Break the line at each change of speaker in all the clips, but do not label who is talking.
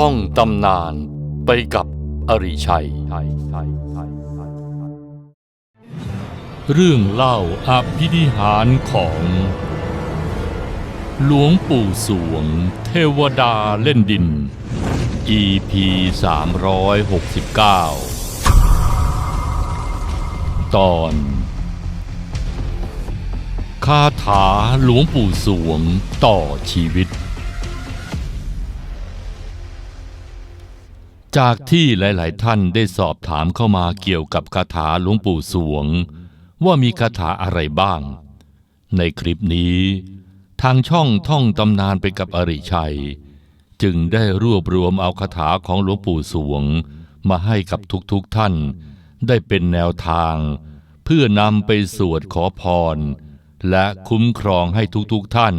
ท่องตำนานไปกับอริชัย เรื่องเล่าอภินิหารของ หลวงปู่สวง เทวดาเล่นดิน EP 369 ตอนคาถาหลวงปู่สวงต่อชีวิต จากที่หลาย ๆ ท่านได้สอบถามเข้ามาเกี่ยวกับคาถาหลวงปู่สวง ว่ามีคาถาอะไรบ้าง ในคลิปนี้ ทางช่องท่องตำนานไปกับอริชัย จึงได้รวบรวมเอาคาถาของหลวงปู่สวง มาให้กับทุก ๆทท่าน ได้เป็นแนวทาง เพื่อนำไปสวดขอพร และคุ้มครองให้ทุก ๆทท่าน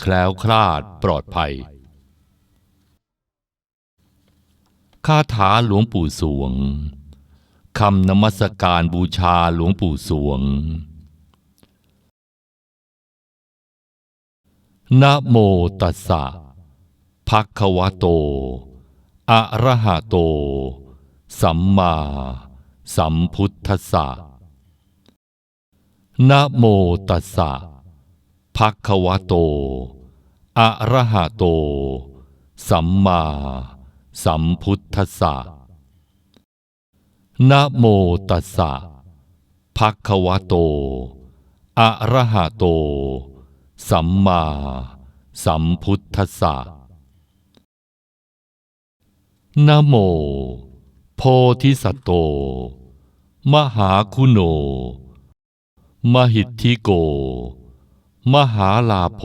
แคล้วคลาดปลอดภัย คาถาหลวงปู่สวง คำนมัสการบูชาหลวงปู่สวง นะโมตัสสะภะคะวะโต อะระหะโต สัมมาสัมพุทธัสสะนะโมตัสสะภะคะวะโต อะระหะโต สัมมา สัมพุทธัสสะนะโมตัสสะภะคะวะโต อะระหะโต สัมมาสัมพุทธัสสะนะโม โพธิสัตโต มหาคุโน มหิทธิโก มหาลาโภ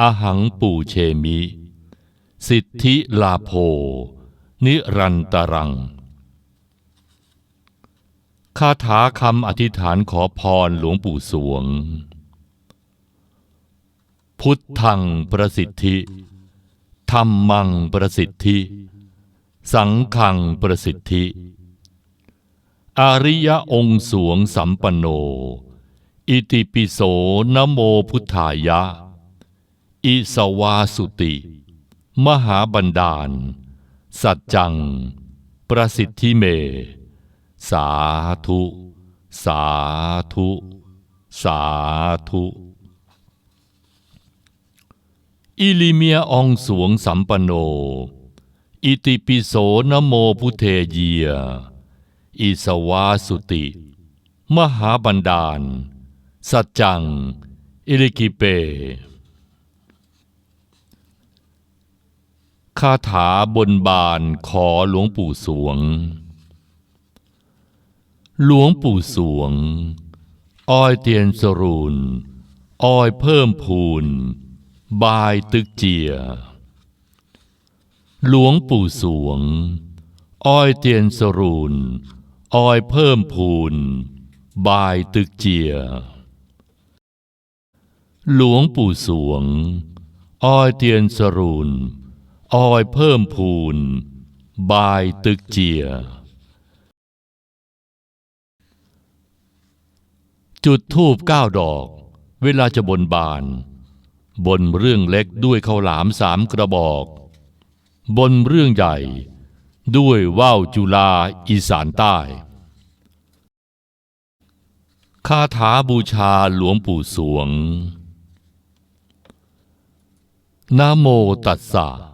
อหังปูเชมิ สิทธิลาโภ นิรันตรัง คาถาคำอธิษฐานขอพรหลวงปู่สวง พุทธังประสิทธิธรรมังประสิทธิ สังขังประสิทธิ อริยองค์สวงสัมปโน อิติปิโสนโมพุทธายะ อิสวาสุติ มหาบันดาล สัจจัง ประสิทธิเม สาธุ สาธุ สาธุ อิลิเมียองสวงสัมปโน อิติปิโสนโมพุเทเยีย อิสวาสุติ มหาบันดาล สัจจัง อิริกิเป คาถาบนบานขอหลวงปู่สวง หลวงปู่สวง อ้อยเตียนสรูนอ้อยเพิ่มพูน บายตึกเจีย หลวงปู่สวง อ้อยเตียนสรูนอ้อยเพิ่มพูน บายตึกเจีย หลวงปู่สวง อ้อยเตียนสรูน อ้อยเพิ่มพูน บายตึกเจีย จุดทูบเก้าดอก เวลาจะบนบาน บนเรื่องเล็กด้วยข้าวหลามสามกระบอก บนเรื่องใหญ่ ด้วยว่าวจุลาอีสานใต้ คาถาบูชาหลวงปู่สวง นะโมตัสสะ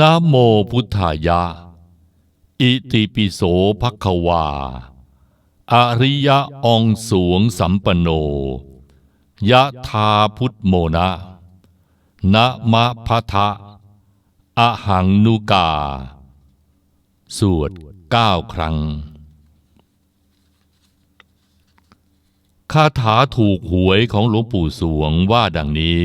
นะโมพุทธายะ อิติปิโสภคะวา อริยะองสวงสัมปโน ยะธาพุทโมนะ นะมะพะทะอะหังนุกา สวดเก้าครั้ง คาถาถูกหวยของหลวงปู่สวงว่าดังนี้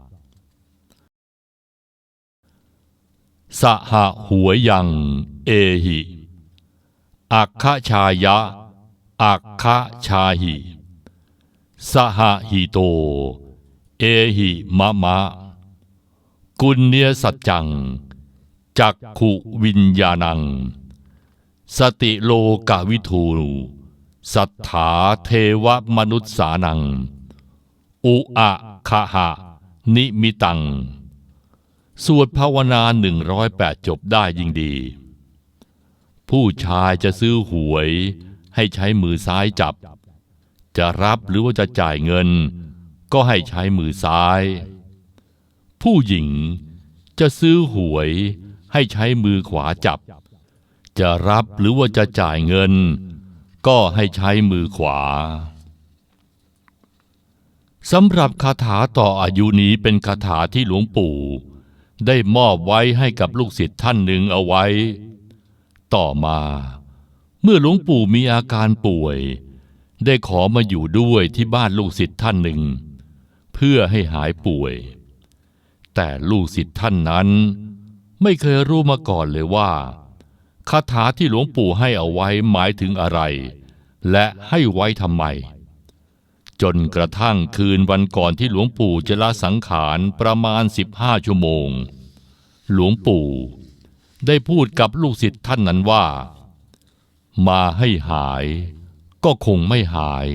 สหหัวยัง เอหิอัคชายะอัคชาหิ สหหิโต เอหิมะมะ กุณเนียสัจจัง จักขุวิญญาณัง สติโลกวิทูสัทธาเทวมนุษสานัง อุอะคหะ นิมิตัง สวดภาวนาหนึ่งร้อยแปดจบได้ยิ่งดี ผู้ชายจะซื้อหวยให้ใช้มือซ้ายจับ จะรับหรือว่าจะจ่ายเงิน ก็ให้ใช้มือซ้าย ผู้หญิงจะซื้อหวยให้ใช้มือขวาจับ จะรับหรือว่าจะจ่ายเงิน ก็ให้ใช้มือขวาสำหรับคาถาต่ออายุนี้เป็นคาถาที่หลวงปู่ ได้มอบไว้ให้กับลูกศิษย์ท่านหนึ่งเอาไว้ ต่อมา เมื่อหลวงปู่มีอาการป่วย ได้ขอมาอยู่ด้วยที่บ้านลูกศิษย์ท่านหนึ่ง เพื่อให้หายป่วย แต่ลูกศิษย์ท่านนั้น ไม่เคยรู้มาก่อนเลยว่าคาถาที่หลวงปู่ให้เอาไว้หมายถึงอะไร และให้ไว้ทำไม จนกระทั่งคืนวันก่อนที่หลวงปู่จะละสังขารประมาณ 15 ชั่วโมง หลวงปู่ได้พูดกับลูกศิษย์ท่านนั้นว่า มาให้หายก็คงไม่หาย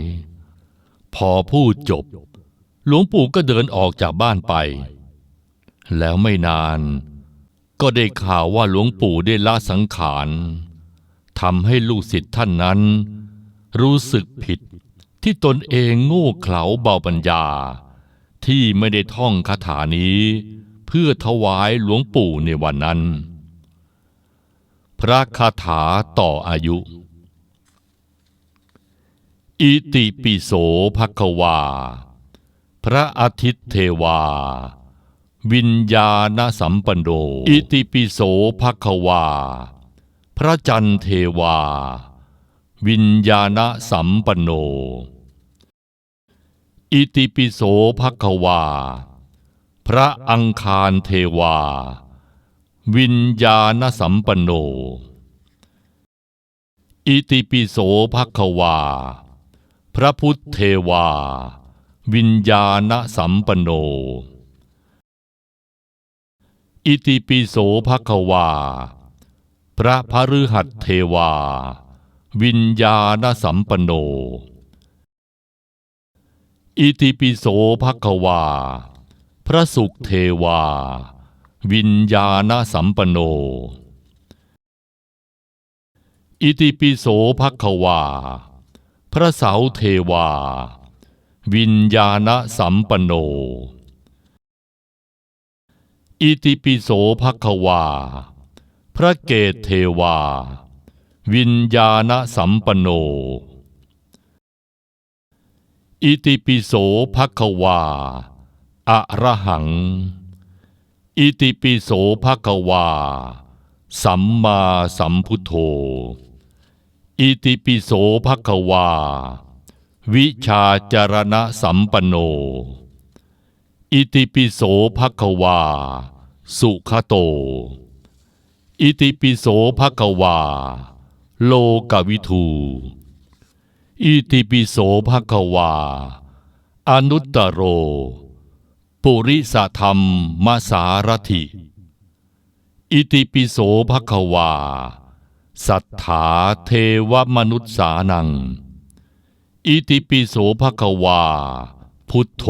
พอพูดจบ หลวงปู่ก็เดินออกจากบ้านไป แล้วไม่นาน ก็ได้ข่าวว่าหลวงปู่ได้ละสังขารทำให้ลูกศิษย์ท่านนั้น รู้สึกผิด ที่ตนเองโง่เขลาเบาปัญญา ที่ไม่ได้ท่องคาถานี้ เพื่อถวายหลวงปู่ในวันนั้น พระคาถาต่ออายุ อิติปิโสภควา พระอาทิตย์เทวา วิญญาณสัมปันโนอิติปิโสภควา พระจันทร์เทวาวิญญาณสัมปันโน อิติปิโสภควา พระอังคารเทวา วิญญาณสัมปันโน อิติปิโสภควา พระพุทธเทวา วิญญาณสัมปันโน อิติปิโสภควา พระพฤหัสเทวา วิญญาณสัมปันโน อิติปิโสภควา พระสุขเทวา วิญญาณสัมปโน อิติปิโสภควา พระเสาเทวา วิญญาณสัมปโน อิติปิโสภควา พระเกตเทวา วิญญาณสัมปโน อิติปิโสภควา อะระหัง อิติปิโสภควา สัมมาสัมพุทโธ อิติปิโสภควา วิชาจารณะสัมปันโน อิติปิโสภควา สุขโต อิติปิโสภควา โลกวิทู อิติปิโสภควา อนุตตโร ปุริสธรรมมสารถิ อิติปิโสภควา สัทธาเทวมนุษสานัง อิติปิโสภควา พุทโธ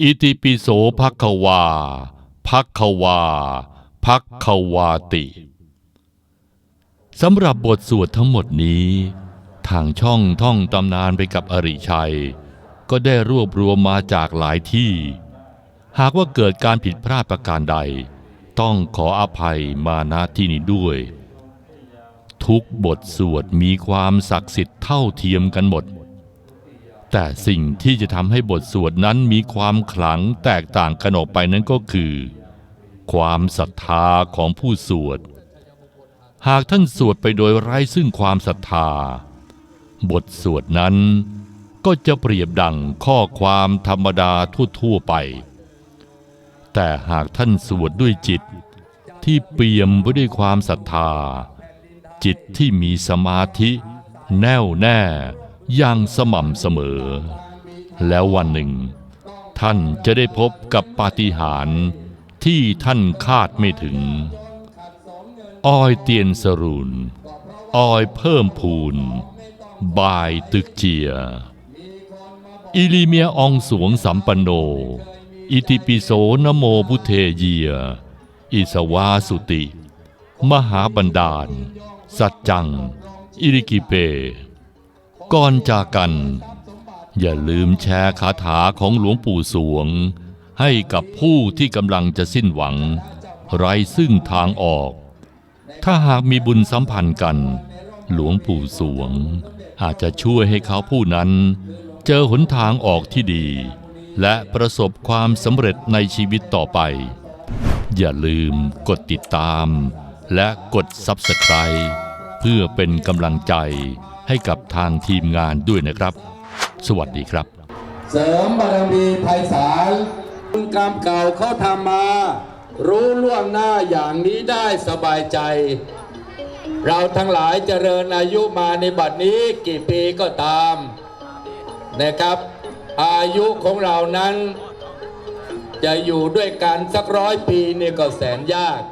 อิติปิโสภควาภักควาภักควาติ สำหรับบทสวดทั้งหมดนี้ ทางช่องท่องตำนานไปกับอริชัย ก็ได้รวบรวมมาจากหลายที่ หากว่าเกิดการผิดพลาดประการใด ต้องขออภัยมาณที่นี้ด้วย ทุกบทสวดมีความศักดิ์สิทธิ์เท่าเทียมกันหมด แต่สิ่งที่จะทำให้บทสวดนั้นมีความขลังแตกต่างกันออกไปนั้นก็คือ ความศรัทธาของผู้สวด หากท่านสวดไปโดยไร้ซึ่งความศรัทธา บทสวดนั้นก็จะเปรียบดังข้อความธรรมดาทั่วๆไป แต่หากท่านสวดด้วยจิตที่เปี่ยมไปด้วยความศรัทธา จิตที่มีสมาธิ แน่วแน่อย่างสม่ำเสมอ แล้ววันหนึ่ง ท่านจะได้พบกับปาฏิหาริย์ที่ท่านคาดไม่ถึงอ้อยเตียนสรุนอ้อยเพิ่มพูน บายตึกเจีย อิลิเมียอองสวงสัมปันโน อิติปิโสนโมพุเทเยีย อิสวาสุติ มหาบันดาล สัจจัง อิริกิเป ก่อนจากกัน อย่าลืมแชร์คาถาของหลวงปู่สวง ให้กับผู้ที่กำลังจะสิ้นหวัง ไร้ซึ่งทางออก ถ้าหากมีบุญสัมพันธ์กันหลวงปู่สวง อาจจะช่วยให้เขาผู้นั้น เจอหนทางออกที่ดี และประสบความสำเร็จในชีวิตต่อไป อย่าลืมกดติดตาม และกด Subscribe เพื่อเป็นกำลังใจให้กับทางทีมงานด้วยนะครับ สวัสดีครับ
เสริมบารมีไพศาลบุญกรรมเก่าเขาทำมา รู้ล่วงหน้าอย่างนี้ได้สบายใจ เราทั้งหลายเจริญอายุมาในบัดนี้กี่ปีก็ตามนะครับ อายุของเรานั้น จะอยู่ด้วยกันสักร้อยปีนี่ก็แสนยาก